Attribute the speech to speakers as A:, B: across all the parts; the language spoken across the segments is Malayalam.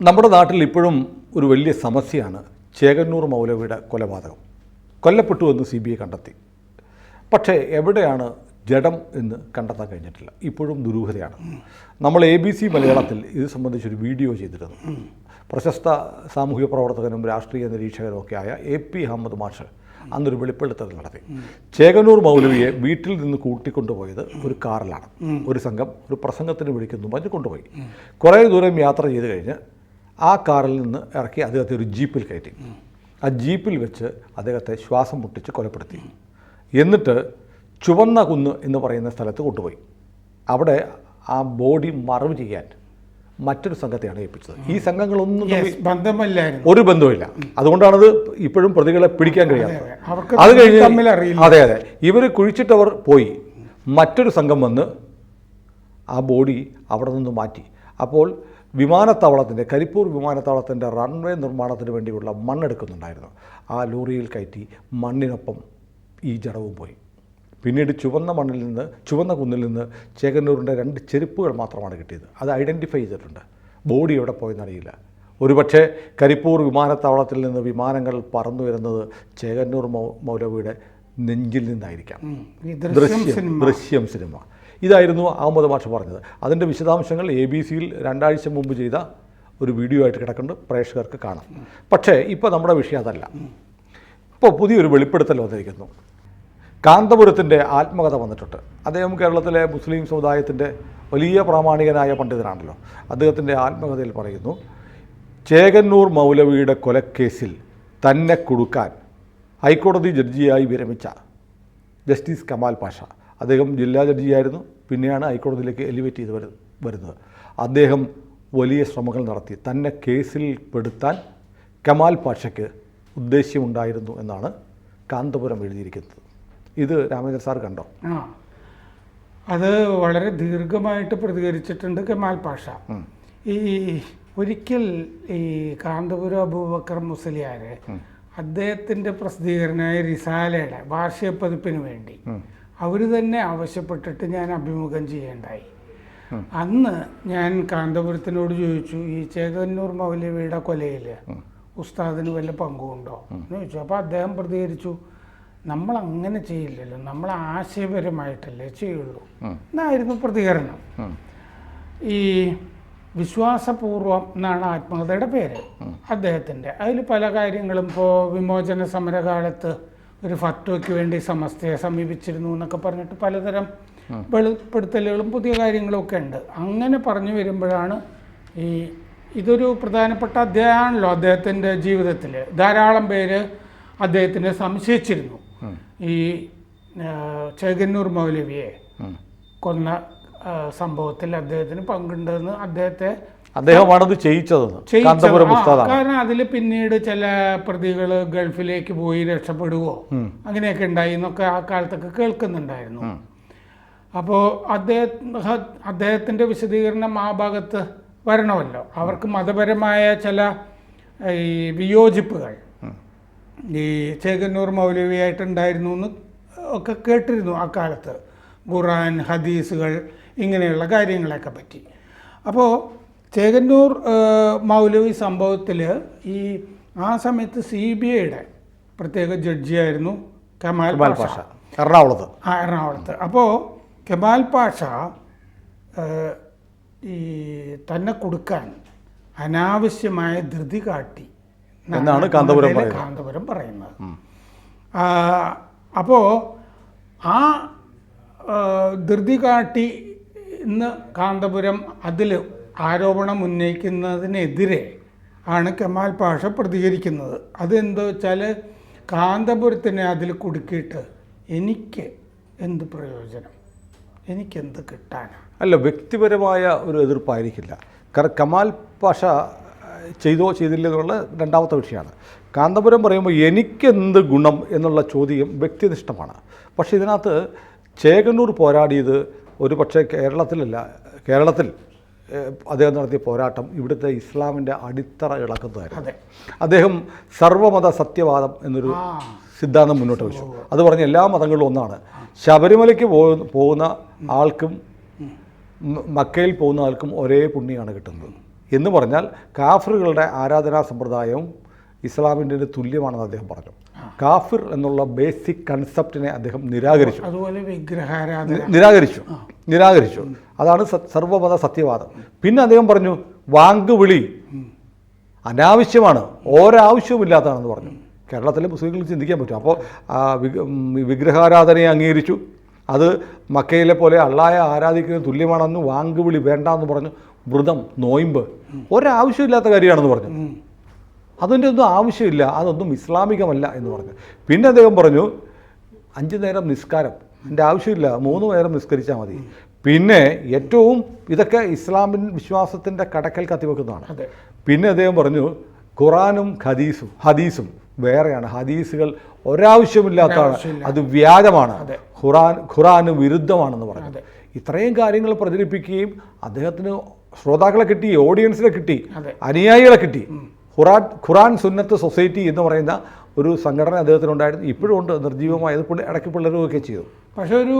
A: നമ്മുടെ നാട്ടിൽ ഇപ്പോഴും ഒരു വലിയ സമസ്യയാണ് ചേകന്നൂർ മൗലവിയുടെ കൊലപാതകം. കൊല്ലപ്പെട്ടു എന്ന് സി ബി ഐ കണ്ടെത്തി. പക്ഷേ എവിടെയാണ് ജഡം എന്ന് കണ്ടെത്താൻ കഴിഞ്ഞിട്ടില്ല. ഇപ്പോഴും ദുരൂഹതയാണ്. നമ്മൾ എ ബി സി മലയാളത്തിൽ ഇത് സംബന്ധിച്ചൊരു വീഡിയോ ചെയ്തിരുന്നു. പ്രശസ്ത സാമൂഹിക പ്രവർത്തകനും രാഷ്ട്രീയ നിരീക്ഷകനും ഒക്കെ ആയ എ പി അഹമ്മദ് മാഷ് അന്നൊരു വെളിപ്പെടുത്തൽ നടത്തി. ചേകന്നൂർ മൗലവിയെ വീട്ടിൽ നിന്ന് കൂട്ടിക്കൊണ്ടുപോയത് ഒരു കാറിലാണ്. ഒരു സംഘം ഒരു പ്രസംഗത്തിന് വിളിക്കുന്നു. പറഞ്ഞ് കൊണ്ടുപോയി. കുറേ ദൂരം യാത്ര ചെയ്ത് കഴിഞ്ഞ് ആ കാറിൽ നിന്ന് ഇറക്കി അദ്ദേഹത്തെ ഒരു ജീപ്പിൽ കയറ്റി. ആ ജീപ്പിൽ വെച്ച് അദ്ദേഹത്തെ ശ്വാസം മുട്ടിച്ച് കൊലപ്പെടുത്തി. എന്നിട്ട് ചുവന്ന കുന്ന് എന്ന് പറയുന്ന സ്ഥലത്ത് കൊണ്ടുപോയി. അവിടെ ആ ബോഡി മറവ് ചെയ്യാൻ മറ്റൊരു സംഘത്തെയാണ് ഏൽപ്പിച്ചത്. ഈ സംഘങ്ങളൊന്നും
B: ബന്ധമില്ല ബന്ധമില്ലായിരുന്നു.
A: ഒരു ബന്ധമില്ല അതുകൊണ്ടാണത് ഇപ്പോഴും പ്രതികളെ പിടിക്കാൻ കഴിയാത്തത്. അത് കഴിഞ്ഞ് അതെ അതെ. ഇവർ കുഴിച്ചിട്ടവർ പോയി. മറ്റൊരു സംഘം വന്ന് ആ ബോഡി അവിടെ നിന്ന് മാറ്റി. അപ്പോൾ വിമാനത്താവളത്തിന്റെ കരിപ്പൂർ വിമാനത്താവളത്തിന്റെ റൺവേ നിർമ്മാണത്തിന് വേണ്ടിയുള്ള മണ്ണെടുക്കുന്നുണ്ടായിരുന്നു. ആ ലോറിയിൽ കയറ്റി മണ്ണിനൊപ്പം ഈ ജഡവും പോയി. പിന്നീട് ചുവന്ന മണ്ണിൽ നിന്ന് ചുവന്ന കുന്നിൽ നിന്ന് ചേകന്നൂരിന്റെ രണ്ട് ചെരുപ്പുകൾ മാത്രമാണ് കിട്ടിയത്. അത് ഐഡന്റിഫൈ ചെയ്തിട്ടുണ്ട്. ബോഡി എവിടെ പോയെന്നറിയില്ല ഒരുപക്ഷെ കരിപ്പൂർ വിമാനത്താവളത്തിൽ നിന്ന് വിമാനങ്ങൾ പറന്നു വരുന്നത് ചേകന്നൂർ മൗലവിയുടെ നെഞ്ചിൽ നിന്നായിരിക്കാം.
B: ദൃശ്യം
A: ദൃശ്യം
B: സിനിമ.
A: ഇതായിരുന്നു അഹമ്മദ് മാഷ് പറഞ്ഞത്. അതിന്റെ വിശദാംശങ്ങൾ എ ബി സിയിൽ രണ്ടാഴ്ച മുമ്പ് ചെയ്ത ഒരു വീഡിയോ ആയിട്ട് കിടക്കുന്നുണ്ട്. പ്രേക്ഷകർക്ക് കാണാം. പക്ഷേ ഇപ്പോൾ നമ്മുടെ വിഷയം അതല്ല. ഇപ്പോൾ പുതിയൊരു വെളിപ്പെടുത്തൽ വന്നിരിക്കുന്നു. കാന്തപുരത്തിന്റെ ആത്മകഥ വന്നിട്ടുണ്ട്. അദ്ദേഹം കേരളത്തിലെ മുസ്ലിം സമുദായത്തിന്റെ വലിയ പ്രാമാണികനായ പണ്ഡിതനാണല്ലോ. അദ്ദേഹത്തിന്റെ ആത്മകഥയിൽ പറയുന്നു ചേകന്നൂർ മൗലവിയുടെ കൊലക്കേസിൽ തന്നെ കൊടുക്കാൻ ഹൈക്കോടതി ജഡ്ജിയായി വിരമിച്ച ജസ്റ്റിസ് കമാൽ പാഷ. അദ്ദേഹം ജില്ലാ ജഡ്ജിയായിരുന്നു. പിന്നെയാണ് ഹൈക്കോടതിയിലേക്ക് എലിവേറ്റ് ചെയ്ത് വരുന്നത്. അദ്ദേഹം വലിയ ശ്രമങ്ങൾ നടത്തി. തന്നെ കേസിൽ പെടുത്താൻ കമാൽ പാഷയ്ക്ക് ഉദ്ദേശ്യമുണ്ടായിരുന്നു എന്നാണ് കാന്തപുരം എഴുതിയിരിക്കുന്നത്. ഇത് രാമചന്ദ്രൻ സാർ കണ്ടോ?
B: അത് വളരെ ദീർഘമായിട്ട് പ്രതികരിച്ചിട്ടുണ്ട് കമാൽ പാഷ. ഈ ഒരിക്കൽ ഈ കാന്തപുരം അബൂബക്കർ മുസ്ലിയാര് അദ്ദേഹത്തിന്റെ പ്രസിദ്ധീകരണമായ റിസാലയുടെ വാർഷിക പതിപ്പിന് വേണ്ടി അവർ തന്നെ ആവശ്യപ്പെട്ടിട്ട് ഞാൻ അഭിമുഖം ചെയ്യേണ്ടായി. അന്ന് ഞാൻ കാന്തപുരത്തിനോട് ചോദിച്ചു ഈ ചേകന്നൂർ മൗലവിയുടെ കൊലയിൽ ഉസ്താദിന് വല്ല പങ്കുണ്ടോ? എന്ന് ചോദിച്ചു. അപ്പോൾ അദ്ദേഹം പ്രതികരിച്ചു നമ്മൾ അങ്ങനെ ചെയ്യില്ലല്ലോ നമ്മൾ ആശയപരമായിട്ടല്ലേ ചെയ്യുള്ളൂ. എന്നായിരുന്നു പ്രതികരണം. ഈ വിശ്വാസപൂർവം എന്നാണ് ആത്മകഥയുടെ പേര്. അദ്ദേഹത്തിന്റെ അതിൽ പല കാര്യങ്ങളും ഇപ്പോൾ വിമോചന സമരകാലത്ത് ഒരു ഫത്വയ്ക്ക് വേണ്ടി സമസ്തയെ സമീപിച്ചിരുന്നു എന്നൊക്കെ പറഞ്ഞിട്ട് പലതരം വെളിപ്പെടുത്തലുകളും പുതിയ കാര്യങ്ങളും ഒക്കെ ഉണ്ട്. അങ്ങനെ പറഞ്ഞു വരുമ്പോഴാണ് ഈ ഇതൊരു പ്രധാനപ്പെട്ട അധ്യായമാണല്ലോ അദ്ദേഹത്തിന്റെ ജീവിതത്തിൽ ധാരാളം പേര് അദ്ദേഹത്തിനെ സംശയിച്ചിരുന്നു. ഈ ചേകന്നൂർ മൗലവിയെ കൊന്ന സംഭവത്തിൽ അദ്ദേഹത്തിന് പങ്കുണ്ടെന്ന് അദ്ദേഹത്തെ
A: അദ്ദേഹമാണത് ചെയ്യിച്ചതെന്ന്.
B: കാരണം അതിൽ പിന്നീട് ചില പ്രതികൾ ഗൾഫിലേക്ക് പോയി രക്ഷപ്പെടുവോ? അങ്ങനെയൊക്കെ ഉണ്ടായി എന്നൊക്കെ ആ കാലത്തൊക്കെ കേൾക്കുന്നുണ്ടായിരുന്നു. അപ്പോൾ അദ്ദേഹം അദ്ദേഹത്തിന്റെ വിശദീകരണം ആ ഭാഗത്ത് വരണമല്ലോ. അവർക്ക് മതപരമായ ചില ഈ വിയോജിപ്പുകൾ. ഈ ചേകന്നൂർ മൗലവിയായിട്ടുണ്ടായിരുന്നു എന്ന് ഒക്കെ കേട്ടിരുന്നു ആ കാലത്ത്. ഖുറാൻ ഹദീസുകൾ ഇങ്ങനെയുള്ള കാര്യങ്ങളെയൊക്കെ പറ്റി. അപ്പോൾ ചേകന്നൂർ മൗലവി സംഭവത്തിൽ ഈ ആ സമയത്ത് സി ബി ഐയുടെ പ്രത്യേക ജഡ്ജിയായിരുന്നു കമാൽ
A: കമാൽ
B: പാഷ.
A: എറണാകുളത്ത്.
B: ആ എറണാകുളത്ത്. അപ്പോൾ കമാൽ പാഷ ഈ തന്നെ കൊടുക്കാൻ അനാവശ്യമായ ധൃതി കാട്ടി
A: എന്നാണ് കാന്തപുരം പറയുന്നത്.
B: കാന്തപുരം പറയുന്നത്. അപ്പോൾ ആ, ധൃതി കാട്ടി ഇന്ന് കാന്തപുരം അതിൽ ആരോപണം ഉന്നയിക്കുന്നതിനെതിരെ ആണ് കമാൽ പാഷ പ്രതികരിക്കുന്നത്. അതെന്താ വെച്ചാൽ കാന്തപുരത്തിനെ അതിൽ കുടുക്കിയിട്ട് എനിക്ക് എന്ത് പ്രയോജനം? എനിക്കെന്ത് കിട്ടാനാണ്
A: അല്ല വ്യക്തിപരമായ ഒരു എതിർപ്പായിരിക്കില്ല. കാരണം കമാൽ പാഷ ചെയ്തോ ചെയ്തില്ല എന്നുള്ള രണ്ടാമത്തെ വിഷയമാണ്. കാന്തപുരം പറയുമ്പോൾ എനിക്കെന്ത് ഗുണം എന്നുള്ള ചോദ്യം വ്യക്തിനിഷ്ഠമാണ്. പക്ഷേ ഇതിനകത്ത് ചേകന്നൂർ പോരാടിയത് ഒരു പക്ഷേ കേരളത്തിലല്ല കേരളത്തിൽ അദ്ദേഹം നടത്തിയ പോരാട്ടം ഇവിടുത്തെ ഇസ്ലാമിന്റെ അടിത്തറ ഇളക്കുന്നതായിരുന്നു. അദ്ദേഹം സർവമത സത്യവാദം എന്നൊരു സിദ്ധാന്തം മുന്നോട്ട് വെച്ചു. അത് പറഞ്ഞ എല്ലാ മതങ്ങളിലും ഒന്നാണ്. ശബരിമലയ്ക്ക് പോകുന്ന ആൾക്കും മക്കയിൽ പോകുന്ന ആൾക്കും ഒരേ പുണ്യമാണ് കിട്ടുന്നത്. എന്ന് പറഞ്ഞാൽ കാഫറുകളുടെ ആരാധനാ സമ്പ്രദായവും ഇസ്ലാമിന്റെ തുല്യമാണെന്ന് അദ്ദേഹം പറഞ്ഞു. കാഫിർ എന്നുള്ള ബേസിക് കൺസെപ്റ്റിനെ അദ്ദേഹം നിരാകരിച്ചു.
B: അതുപോലെ വിഗ്രഹാരാധന.
A: നിരാകരിച്ചു. നിരാകരിച്ചു. അതാണ് സർവമത സത്യവാദം. പിന്നെ അദ്ദേഹം പറഞ്ഞു വാങ്കുവിളി അനാവശ്യമാണ്. ഒരാവശ്യവുമില്ലാത്തതാണെന്ന് പറഞ്ഞു. കേരളത്തിലെ മുസ്ലിങ്ങൾ ചിന്തിക്കാൻ പറ്റും. അപ്പോൾ വിഗ്രഹാരാധനയെ അംഗീകരിച്ചു. അത് മക്കയിലെ പോലെ അള്ളായ ആരാധിക്കുന്നത് തുല്യമാണെന്ന് വാങ്കുവിളി വേണ്ട എന്ന് പറഞ്ഞു. വ്രതം നോയിമ്പ്. ഒരാവശ്യമില്ലാത്ത കാര്യമാണെന്ന് പറഞ്ഞു. അതിന്റെ ഒന്നും ആവശ്യമില്ല അതൊന്നും ഇസ്ലാമികമല്ല എന്ന് പറഞ്ഞു. പിന്നെ അദ്ദേഹം പറഞ്ഞു അഞ്ച് നേരം നിസ്കാരം എന്റെ ആവശ്യമില്ല മൂന്ന് നേരം നിസ്കരിച്ചാൽ മതി. പിന്നെ ഏറ്റവും ഇതൊക്കെ ഇസ്ലാമിൻ വിശ്വാസത്തിന്റെ കടക്കൽ കത്തിവെക്കുന്നതാണ്. പിന്നെ അദ്ദേഹം പറഞ്ഞു ഖുറാനും ഹദീസും ഹദീസും വേറെയാണ്. ഹദീസുകൾ ഒരാവശ്യമില്ലാത്തതാണ്. അത് വ്യാജമാണ്. ഖുറാൻ ഖുറാന് വിരുദ്ധമാണെന്ന് പറഞ്ഞു. ഇത്രയും കാര്യങ്ങൾ പ്രചരിപ്പിക്കുകയും അദ്ദേഹത്തിന് ശ്രോതാക്കളെ കിട്ടി ഓഡിയൻസിനെ കിട്ടി. അനുയായികളെ കിട്ടി. ഖുറാൻ ഖുറാൻ സുന്നത്ത് സൊസൈറ്റി എന്ന് പറയുന്ന ഒരു സംഘടന അദ്ദേഹത്തിനുണ്ടായിരുന്നു. ഇപ്പോഴും ഉണ്ട് നിർജീവമായത് പുള്ളി ഇടയ്ക്ക് പിള്ളേരുമൊക്കെ ചെയ്തു.
B: പക്ഷെ ഒരു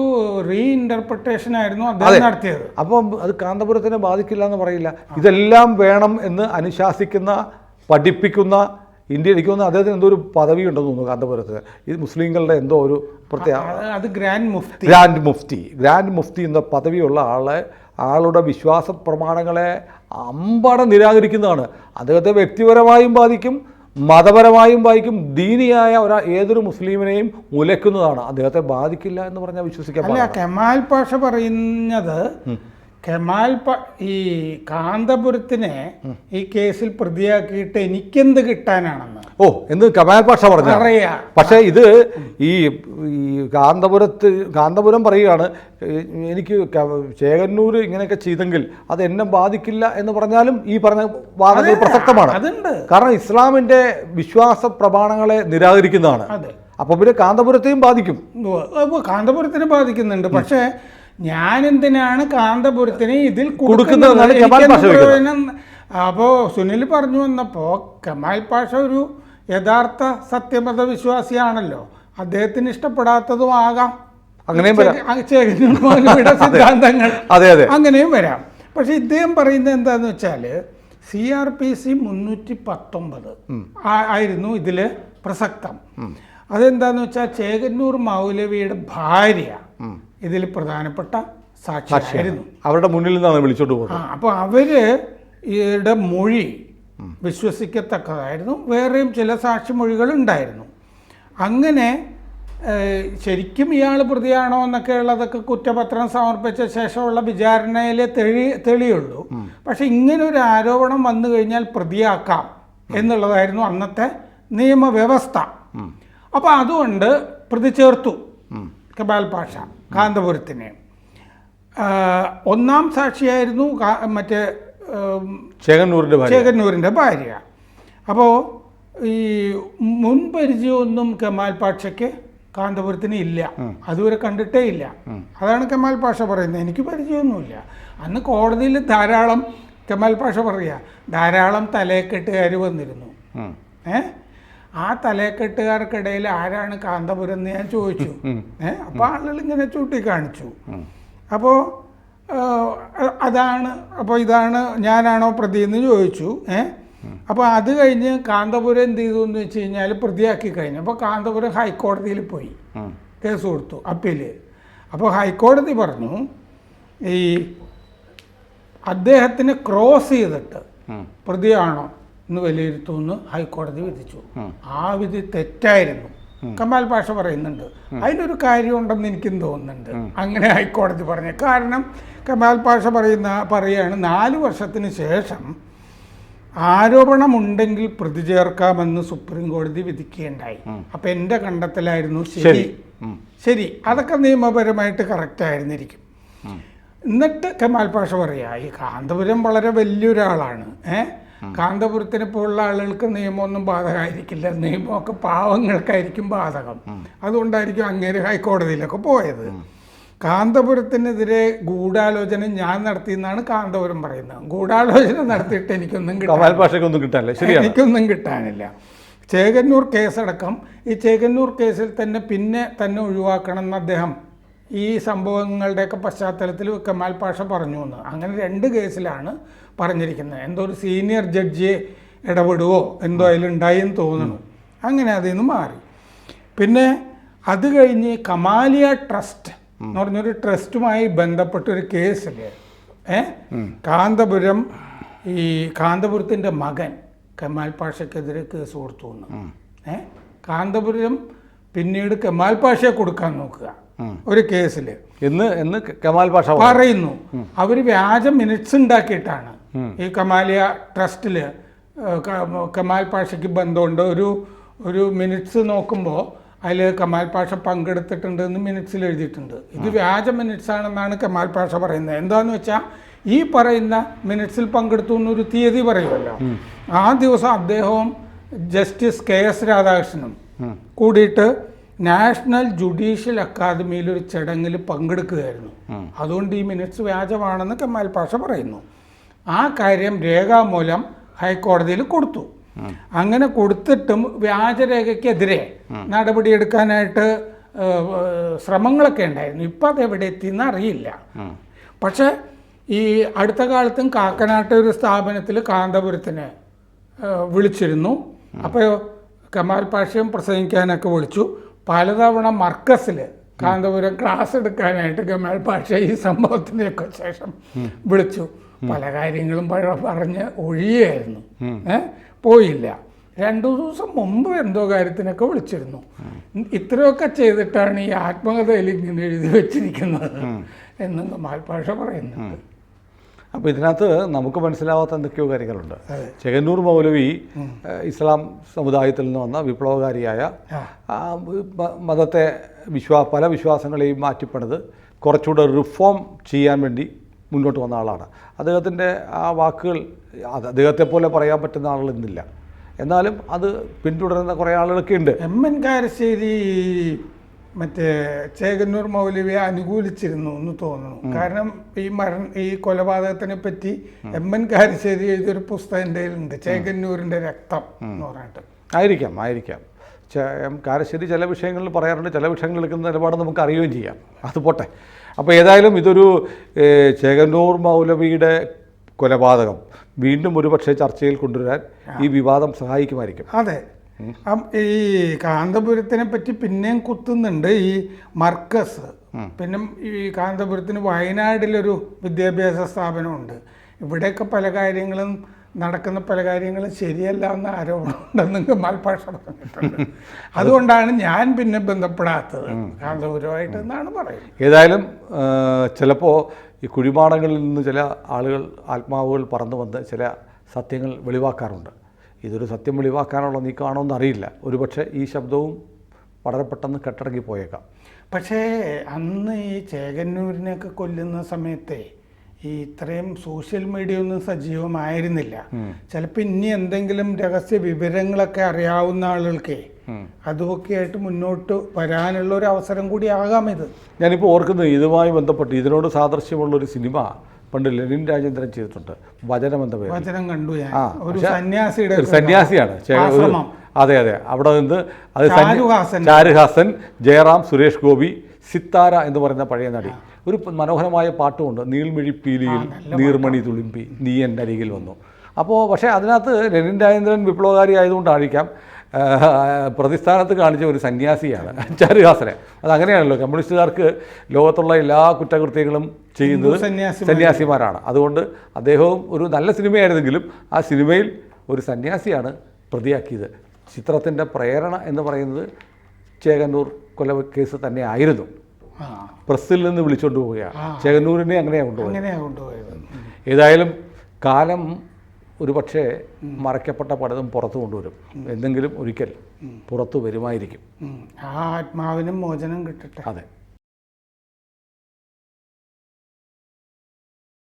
B: റീ ഇന്റർപ്രിട്ടേഷൻ ആയിരുന്നു അദ്ദേഹം നടത്തിയത്.
A: അപ്പം അത് കാന്തപുരത്തിനെ ബാധിക്കില്ല എന്ന് പറയില്ല. ഇതെല്ലാം വേണം എന്ന് അനുശാസിക്കുന്ന പഠിപ്പിക്കുന്ന ഇന്ത്യ എനിക്ക് തോന്നുന്നു അദ്ദേഹത്തിന് എന്തോ ഒരു പദവി ഉണ്ടെന്ന് തോന്നുന്നു കാന്തപുരത്ത് ഇത് മുസ്ലിങ്ങളുടെ എന്തോ ഒരു പ്രത്യേക
B: അത് ഗ്രാൻഡ് മുഫ്തി.
A: ഗ്രാൻഡ് മുഫ്തി. ഗ്രാൻഡ് മുഫ്തി എന്ന പദവിയുള്ള ആളെ ആളുടെ വിശ്വാസ പ്രമാണങ്ങളെ അമ്പട നിരാകരിക്കുന്നതാണ്. അദ്ദേഹത്തെ വ്യക്തിപരമായും ബാധിക്കും മതപരമായും ബാധിക്കും ദീനിയായ ഒരാ ഏതൊരു മുസ്ലിമിനെയും ഉലയ്ക്കുന്നതാണ് അദ്ദേഹത്തെ ബാധിക്കില്ല എന്ന് പറഞ്ഞാൽ വിശ്വസിക്കാൻ
B: അല്ല കെമാൽ പാഷ പറയുന്നത് കെമാൽ ഈ കാന്തപുരത്തിനെ ഈ കേസിൽ പ്രതിയാക്കിയിട്ട് എനിക്കെന്ത് കിട്ടാനാണെന്ന്?
A: ഓ എന്ന് കമാൽ പാഷ പറഞ്ഞു പക്ഷേ ഇത് ഈ ഈ കാന്തപുരത്ത് കാന്തപുരം പറയുകയാണ് എനിക്ക് ചേകന്നൂർ ഇങ്ങനെയൊക്കെ ചെയ്തെങ്കിൽ അത് എന്നെ ബാധിക്കില്ല എന്ന് പറഞ്ഞാലും ഈ പറഞ്ഞ വാദങ്ങൾ പ്രസക്തമാണ്. കാരണം ഇസ്ലാമിന്റെ വിശ്വാസ പ്രമാണങ്ങളെ നിരാകരിക്കുന്നതാണ്.
B: അതെ.
A: അപ്പൊ പിന്നെ കാന്തപുരത്തെയും ബാധിക്കും.
B: കാന്തപുരത്തിനെ ബാധിക്കുന്നുണ്ട്. പക്ഷേ ഞാൻ എന്തിനാണ് കാന്തപുരത്തിനെ ഇതിൽ കൊടുക്കുന്നത്?
A: കെമാൽ പാഷ
B: എനിക്കെന്ത്
A: ചോദിക്കുന്നത്.
B: അപ്പോ സുനിൽ പറഞ്ഞു വന്നപ്പോ കമാൽ പാഷ ഒരു യഥാർത്ഥ സത്യമത വിശ്വാസിയാണല്ലോ അദ്ദേഹത്തിന് ഇഷ്ടപ്പെടാത്തതും ആകാം.
A: അങ്ങനെയും
B: സിദ്ധാന്തങ്ങൾ.
A: അതെ അതെ.
B: അങ്ങനെയും വരാം. പക്ഷെ ഇദ്ദേഹം പറയുന്നത് എന്താന്ന് വെച്ചാൽ സി ആർ പി സി മുന്നൂറ്റി പത്തൊമ്പത് ആയിരുന്നു ഇതിൽ പ്രസക്തം. അതെന്താന്ന് വെച്ചാൽ ചേകന്നൂർ മൗലവിയുടെ ഭാര്യ ഇതിൽ പ്രധാനപ്പെട്ട സാക്ഷിയായിരുന്നു.
A: അവരുടെ മുന്നിൽ നിന്നാണ് വിളിച്ചോണ്ട് പോകുന്നത്
B: അപ്പൊ അപ്പോൾ അവർ മൊഴി വിശ്വസിക്കത്തക്കതായിരുന്നു. വേറെയും ചില സാക്ഷിമൊഴികൾ ഉണ്ടായിരുന്നു അങ്ങനെ ശരിക്കും ഇയാൾ പ്രതിയാണോ എന്നൊക്കെ ഉള്ളതൊക്കെ കുറ്റപത്രം സമർപ്പിച്ച ശേഷമുള്ള വിചാരണയിലെ തെളി തെളിയുള്ളൂ. പക്ഷെ ഇങ്ങനെ ഒരു ആരോപണം വന്നു കഴിഞ്ഞാൽ പ്രതിയാക്കാം എന്നുള്ളതായിരുന്നു അന്നത്തെ നിയമവ്യവസ്ഥ. അപ്പോൾ അതുകൊണ്ട് പ്രതി ചേർത്തു കബാൽ പാഷ കാന്തപുരത്തിനെ. ഒന്നാം സാക്ഷിയായിരുന്നു മറ്റേ ഭാര്യ.
A: ചേകന്നൂരിന്റെ ഭാര്യ.
B: അപ്പോൾ ഈ മുൻപരിചയമൊന്നും കമാൽ പാഷയ്ക്ക് കാന്തപുരത്തിന് ഇല്ല. അതുവരെ കണ്ടിട്ടേ ഇല്ല. അതാണ് കമാൽ പാഷ പറയുന്നത്. എനിക്ക് പരിചയമൊന്നുമില്ല. അന്ന് കോടതിയിൽ ധാരാളം കമാൽ പാഷ പറയുക. ധാരാളം തലയെക്കെട്ടുകാർ വന്നിരുന്നു. ഏ? ആ തലയെക്കെട്ടുകാർക്കിടയിൽ ആരാണ് കാന്തപുരം എന്ന് ഞാൻ ചോദിച്ചു. ഏ? അപ്പോൾ ആളുകൾ ഇങ്ങനെ ചൂണ്ടിക്കാണിച്ചു. അപ്പോൾ അതാണ് അപ്പോൾ ഇതാണ് ഞാനാണോ പ്രതി എന്ന് ചോദിച്ചു ഏ? അപ്പോൾ അത് കഴിഞ്ഞ് കാന്തപുരം എന്ത് ചെയ്തു എന്ന് വെച്ച് കഴിഞ്ഞാൽ പ്രതിയാക്കി കഴിഞ്ഞു. അപ്പോൾ കാന്തപുരം ഹൈക്കോടതിയിൽ പോയി കേസ് കൊടുത്തു അപ്പീൽ. അപ്പോൾ ഹൈക്കോടതി പറഞ്ഞു ഈ അദ്ദേഹത്തിന് ക്രോസ് ചെയ്തിട്ട് പ്രതിയാണോ എന്ന് വിലയിരുത്തുമെന്ന് ഹൈക്കോടതി വിധിച്ചു. ആ വിധി തെറ്റായിരുന്നു. കമാൽ പാഷ പറയുന്നുണ്ട്. അതിനൊരു കാര്യമുണ്ടെന്ന് എനിക്കും തോന്നുന്നുണ്ട്. അങ്ങനെ ഹൈക്കോടതി പറഞ്ഞു. കാരണം കമാൽ പാഷ പറയുന്ന പറയാണ് നാല് വർഷത്തിന് ശേഷം ആരോപണമുണ്ടെങ്കിൽ പ്രതി ചേർക്കാമെന്ന് സുപ്രീം കോടതി വിധിക്കുകയുണ്ടായി. അപ്പൊ എന്റെ കണ്ടെത്തലായിരുന്നു ശരി.
A: ശരി.
B: അതൊക്കെ നിയമപരമായിട്ട് കറക്റ്റ് ആയിരുന്നിരിക്കും. എന്നിട്ട് കമാൽ പാഷ പറയാ ഈ കാന്തപുരം വളരെ വലിയൊരാളാണ്. ഏ? കാന്തപുരത്തിനെ പോലുള്ള ആളുകൾക്ക് നിയമമൊന്നും ബാധകമായിരിക്കില്ല. നിയമമൊക്കെ പാവങ്ങൾക്കായിരിക്കും ബാധകം. അതുകൊണ്ടായിരിക്കും അങ്ങേര് ഹൈക്കോടതിയിലൊക്കെ പോയത്. കാന്തപുരത്തിനെതിരെ ഗൂഢാലോചന ഞാൻ നടത്തി എന്നാണ് കാന്തപുരം പറയുന്നത്. ഗൂഢാലോചന നടത്തിയിട്ട് എനിക്കൊന്നും കിട്ടാൻ
A: കിട്ടാനില്ല. ശരിയാണ്.
B: എനിക്കൊന്നും കിട്ടാനില്ല. ചേകന്നൂർ കേസടക്കം. ഈ ചേകന്നൂർ കേസിൽ തന്നെ പിന്നെ തന്നെ ഒഴിവാക്കണം എന്ന് അദ്ദേഹം ഈ സംഭവങ്ങളുടെയൊക്കെ പശ്ചാത്തലത്തിൽ കമാൽ പാഷ പറഞ്ഞു എന്ന്. അങ്ങനെ രണ്ട് കേസിലാണ് പറഞ്ഞിരിക്കുന്നത്. എന്തോ ഒരു സീനിയർ ജഡ്ജിയെ ഇടപെടുവോ എന്തോ അതിലുണ്ടായെന്ന് തോന്നുന്നു. അങ്ങനെ അതിൽ നിന്ന് മാറി. പിന്നെ അത് കഴിഞ്ഞ് കമാലിയ ട്രസ്റ്റ് എന്ന് പറഞ്ഞൊരു ട്രസ്റ്റുമായി ബന്ധപ്പെട്ടൊരു കേസിൽ ഏ? കാന്തപുരം ഈ കാന്തപുരത്തിന്റെ മകൻ കമാൽ പാഷയ്ക്കെതിരെ കേസ് കൊടുത്തു ഏ? കാന്തപുരം പിന്നീട് കമാൽ പാഷയെ കൊടുക്കാൻ നോക്കുക. ഒരു കേസിൽ
A: എന്ന് എന്ന് കമാൽ പാഷ
B: പറയുന്നു അവർ വ്യാജ മിനിറ്റ്സ് ഉണ്ടാക്കിയിട്ടാണ് ഈ കമാലിയ ട്രസ്റ്റിൽ കമാൽ പാഷയ്ക്ക് ബന്ധമുണ്ട്. ഒരു ഒരു മിനിറ്റ്സ് നോക്കുമ്പോൾ അതിൽ കമാൽ പാഷ പങ്കെടുത്തിട്ടുണ്ട് എന്ന് മിനിറ്റ്സിൽ എഴുതിയിട്ടുണ്ട്. ഇത് വ്യാജ മിനിറ്റ്സ് ആണെന്നാണ് കമാൽ പാഷ പറയുന്നത്. എന്താന്ന് വെച്ചാൽ ഈ പറയുന്ന മിനിറ്റ്സിൽ പങ്കെടുത്തു എന്നൊരു തീയതി പറയുമല്ലോ. ആ ദിവസം അദ്ദേഹവും ജസ്റ്റിസ് കെ എസ് രാധാകൃഷ്ണനും കൂടിയിട്ട് നാഷണൽ ജുഡീഷ്യൽ അക്കാദമിയിൽ ഒരു ചടങ്ങിൽ പങ്കെടുക്കുകയായിരുന്നു. അതുകൊണ്ട് ഈ മിനിറ്റ്സ് വ്യാജമാണെന്ന് കമാൽ പാഷ പറയുന്നു. ആ കാര്യം രേഖാമൂലം ഹൈക്കോടതിയിൽ കൊടുത്തു. അങ്ങനെ കൊടുത്തിട്ടും വ്യാജരേഖയ്ക്കെതിരെ നടപടിയെടുക്കാനായിട്ട് ശ്രമങ്ങളൊക്കെ ഉണ്ടായിരുന്നു. ഇപ്പം അത് എവിടെ എത്തിയെന്ന് അറിയില്ല. പക്ഷേ ഈ അടുത്ത കാലത്തും കാക്കനാട്ട് ഒരു സ്ഥാപനത്തിൽ കാന്തപുരത്തിന് വിളിച്ചിരുന്നു. അപ്പോൾ കമാൽ പാഷയും പ്രസംഗിക്കാനൊക്കെ വിളിച്ചു. പലതവണ മർക്കസിൽ കാന്തപുരം ക്ലാസ് എടുക്കാനായിട്ട് കമാൽ പാഷ ഈ സംഭവത്തിനൊക്കെ ശേഷം വിളിച്ചു. പല കാര്യങ്ങളും പഴ- പറഞ്ഞ് ഒഴിയായിരുന്നു ഏ? പോയില്ല. രണ്ടു ദിവസം മുമ്പ് എന്തോ കാര്യത്തിനൊക്കെ വിളിച്ചിരുന്നു. ഇത്രയൊക്കെ ചെയ്തിട്ടാണ് ഈ ആത്മകഥയിൽ ഇങ്ങനെ എഴുതി വെച്ചിരിക്കുന്നത് എന്ന് മാൽപാഷ പറയുന്നുണ്ട്.
A: അപ്പോൾ ഇതിനകത്ത് നമുക്ക് മനസ്സിലാവാത്ത എന്തൊക്കെയോ കാര്യങ്ങളുണ്ട്. ചെകന്നൂർ മൗലവി ഇസ്ലാം സമുദായത്തിൽ നിന്ന് വന്ന വിപ്ലവകാരിയായ മതത്തെ വിശ്വാ പല വിശ്വാസങ്ങളെയും മാറ്റിപ്പണിത് കുറച്ചുകൂടെ റിഫോം ചെയ്യാൻ വേണ്ടി മുന്നോട്ട് വന്ന ആളാണ്. അദ്ദേഹത്തിന്റെ ആ വാക്കുകൾ അദ്ദേഹത്തെ പോലെ പറയാൻ പറ്റുന്ന ആളുകൾ ഇന്നില്ല. എന്നാലും അത് പിന്തുടരുന്ന കുറേ ആളുകളൊക്കെ ഉണ്ട്.
B: എം എൻ കാരശ്ശേരി മറ്റേ ചേകന്നൂർ മൗലവിയെ അനുകൂലിച്ചിരുന്നു എന്ന് തോന്നുന്നു. കാരണം ഈ മരണ ഈ കൊലപാതകത്തിനെ പറ്റി എം എൻ കാരശ്ശേരി എഴുതിയൊരു പുസ്തകം എന്റെ ഉണ്ട് ചേകന്നൂരിന്റെ രക്തം എന്ന് പറഞ്ഞിട്ട്.
A: ആയിരിക്കാം ആയിരിക്കാം. എം കാരശ്ശേരി ചില വിഷയങ്ങളിൽ പറയാറുണ്ട് ചില വിഷയങ്ങളിൽ എടുക്കുന്ന നിലപാട് നമുക്ക് അറിയുകയും ചെയ്യാം. അത് പോട്ടെ. അപ്പോൾ ഏതായാലും ഇതൊരു ചേകന്നൂർ മൗലവിയുടെ കൊലപാതകം വീണ്ടും ഒരുപക്ഷെ ചർച്ചയിൽ കൊണ്ടുവരാൻ ഈ വിവാദം സഹായിക്കുമായിരിക്കും.
B: അതെ. ഈ കാന്തപുരത്തിനെ പറ്റി പിന്നെയും കുത്തുന്നുണ്ട് ഈ മർക്കസ്. പിന്നെ ഈ കാന്തപുരത്തിന് വയനാടിലൊരു വിദ്യാഭ്യാസ സ്ഥാപനമുണ്ട്. ഇവിടെയൊക്കെ പല കാര്യങ്ങളും നടക്കുന്ന പല കാര്യങ്ങളും ശരിയല്ല എന്ന ആരോപണം ഉണ്ടെന്ന് കമാൽ പാഷ പറഞ്ഞിട്ടുണ്ട് അതുകൊണ്ടാണ് ഞാൻ പിന്നെ ബന്ധപ്പെടാത്തത്. കാന്തപുരമായിട്ട് എന്നാണ് പറയുന്നത്.
A: ഏതായാലും ചിലപ്പോൾ ഈ കുഴിമാടങ്ങളിൽ നിന്ന് ചില ആളുകൾ ആത്മാവുകൾ പറന്നു വന്ന് ചില സത്യങ്ങൾ വെളിവാക്കാറുണ്ട്. ഇതൊരു സത്യം വെളിവാക്കാനുള്ള നീക്കമാണോ എന്നറിയില്ല ഒരുപക്ഷെ ഈ ശബ്ദവും വളരെ പെട്ടെന്ന് കെട്ടടങ്ങി പോയേക്കാം.
B: പക്ഷേ അന്ന് ഈ ചേകന്നൂരിനെയൊക്കെ കൊല്ലുന്ന സമയത്തെ ഈ ഇത്രയും സോഷ്യൽ മീഡിയ ഒന്നും സജീവമായിരുന്നില്ല. ചിലപ്പോൾ ഇനി എന്തെങ്കിലും രഹസ്യ വിവരങ്ങളൊക്കെ അറിയാവുന്ന ആളുകൾക്ക് അതുമൊക്കെ ആയിട്ട് മുന്നോട്ട് വരാനുള്ള ഒരു അവസരം കൂടി ആകാം ഇത്.
A: ഞാനിപ്പോൾ ഓർക്കുന്നത് ഇതുമായി ബന്ധപ്പെട്ട് ഇതിനോട് സാദൃശ്യമുള്ള ഒരു സിനിമ പണ്ട് ലെനിൻ രാജേന്ദ്രൻ ചെയ്തിട്ടുണ്ട്. വചനം എന്ന പേര്
B: വചനം കണ്ടു ഞാൻ. ഒരു സന്യാസിയുടെ
A: സന്യാസിയാണ്. അതെ അതെ. അവിടെ നിന്ന് അത്
B: ചാരുഹാസൻ.
A: ജയറാം സുരേഷ് ഗോപി സിത്താര എന്ന് പറയുന്ന പഴയ നടി. ഒരു മനോഹരമായ പാട്ടുമുണ്ട്. നീൾമിഴി പീലിയിൽ നീർമണി തുളിമ്പി നീ എന്റെ അരികിൽ വന്നു. അപ്പോൾ പക്ഷേ അതിനകത്ത് ലെനിൻ രാജേന്ദ്രൻ വിപ്ലവകാരി ആയതുകൊണ്ടായിരിക്കാം പ്രതിസ്ഥാനത്ത് കാണിച്ച ഒരു സന്യാസിയാണ് ചാരുഹാസനെ. അത് അങ്ങനെയാണല്ലോ കമ്മ്യൂണിസ്റ്റുകാർക്ക് ലോകത്തുള്ള എല്ലാ കുറ്റകൃത്യങ്ങളും ചെയ്യുന്നത് സന്യാസിമാരാണ്. അതുകൊണ്ട് അദ്ദേഹവും ഒരു നല്ല സിനിമയായിരുന്നെങ്കിലും ആ സിനിമയിൽ ഒരു സന്യാസിയാണ് പ്രതിയാക്കിയത്. ചിത്രത്തിന്റെ പ്രേരണ എന്ന് പറയുന്നത് ചേകന്നൂർ കൊല കേസ് തന്നെ ആയിരുന്നു
B: പ്രസിൽ
A: പ്രസ്സിൽ നിന്ന് വിളിച്ചുകൊണ്ട് പോവുകയാണ്. ചേകന്നൂരിനെ അങ്ങനെയാണ് കൊണ്ടുപോയത്. ഏതായാലും കാലം ഒരു പക്ഷേ മറയ്ക്കപ്പെട്ട പലതും പുറത്തു കൊണ്ടുവരും. എന്തെങ്കിലും ഒരിക്കൽ പുറത്തു വരുമായിരിക്കും.
B: ആ ആത്മാവിനും മോചനം കിട്ടട്ടെ.
A: അതെ.